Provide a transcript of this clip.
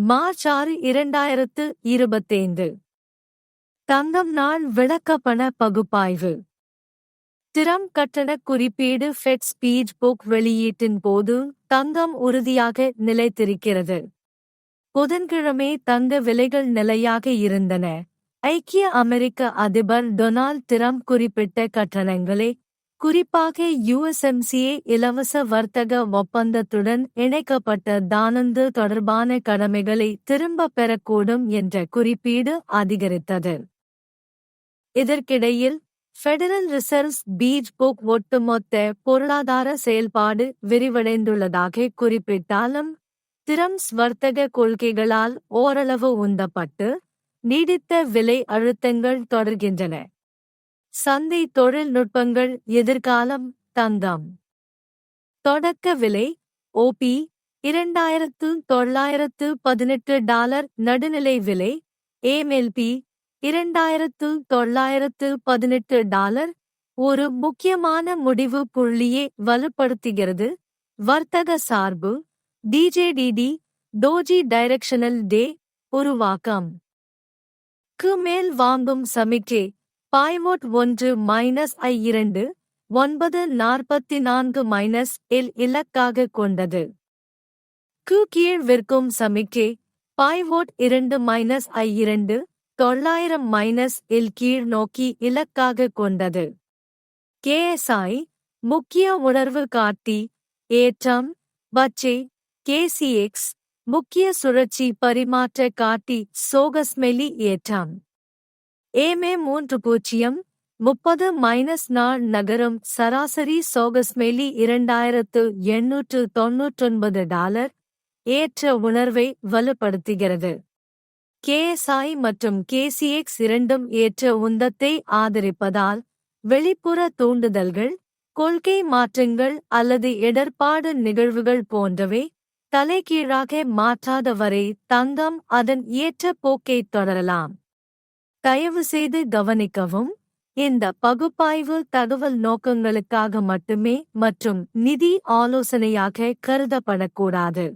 March ஆறு இரண்டாயிரத்து இருபத்தைந்து. தங்கம் நாள் விளக்கப்பண பகுப்பாய்வு. திறம் கட்டண குறிப்பீடு ஃபெட் ஸ்பீட் புக் வெளியீட்டின் போது தங்கம் உறுதியாக நிலைத்திருக்கிறது. புதன்கிழமை தங்க விலைகள் நிலையாக இருந்தன. ஐக்கிய அமெரிக்க அதிபர் டொனால்ட் டிரம்ப் குறிப்பிட்ட கட்டணங்களை குறிப்பாக யுஎஸ்எம்சிஏ இலவச வர்த்தக ஒப்பந்தத்துடன் இணைக்கப்பட்ட தானந்து தொடர்பான கடமைகளை திரும்பப் பெறக்கூடும் என்ற குறிப்பீடு அதிகரித்தது. இதற்கிடையில் ஃபெடரல் ரிசர்வ்ஸ் பீச் புக் ஒட்டுமொத்த பொருளாதார செயல்பாடு விரிவடைந்துள்ளதாக குறிப்பிட்டாலும் திரம்ஸ் வர்த்தக கொள்கைகளால் ஓரளவு உந்தப்பட்டு நீடித்த விலை அழுத்தங்கள் தொடர்கின்றன. சந்தை தொழில்நுட்பங்கள் எதிர்காலம் தந்தம். தொடக்க விலை ஓபி இரண்டாயிரத்து தொள்ளாயிரத்து பதினெட்டு டாலர் நடுநிலை விலை ஏமெல்பி இரண்டாயிரத்து தொள்ளாயிரத்து பதினெட்டு டாலர் ஒரு முக்கியமான முடிவு புள்ளியை வலுப்படுத்துகிறது. வர்த்தக சார்பு டிஜேடிடி டோஜி டைரக்ஷனல் டே உருவாக்கம். க்கு மேல் வாங்கும் சமிக்கை பாய்வோட் ஒன்று மைனஸ் ஐ இரண்டு ஒன்பது நாற்பத்தி நான்கு மைனஸ் எல் இலக்காக கொண்டது. கு கீழ் விற்கும் சமிக்கை பாய்வோட் இரண்டு மைனஸ் ஐ இரண்டு தொள்ளாயிரம் மைனஸ் எல் கீழ் நோக்கி இலக்காக கொண்டது. கேஎஸ்ஐ முக்கிய உணர்வு காட்டி ஏற்றம் பச்சே கேசிஎக்ஸ் முக்கிய சுழற்சி பரிமாற்ற காட்டி சோகஸ்மெலி ஏற்றம். ஏமே மூன்று பூஜ்ஜியம் முப்பது மைனஸ் நாள் நகரம் சராசரி சோகஸ்மெலி இரண்டாயிரத்து எண்ணூற்று தொன்னூற்றொன்பது டாலர் ஏற்ற உணர்வை வலுப்படுத்துகிறது. கேஎஸ்ஐ மற்றும் கேசிஎக்ஸ் இரண்டும் ஏற்ற உந்தத்தை ஆதரிப்பதால் வெளிப்புற தூண்டுதல்கள் கொள்கை மாற்றங்கள் அல்லது இடர்பாடு நிகழ்வுகள் போன்றவை தலைகீழாக மாற்றாத வரை தங்கம் அதன் ஏற்ற போக்கை தொடரலாம். தயவு செய்து கவனிக்கவும். இந்த பகுப்பாய்வு தகவல் நோக்கங்களுக்காக மட்டுமே மற்றும் நிதி ஆலோசனையாக கருதப்படக்கூடாது.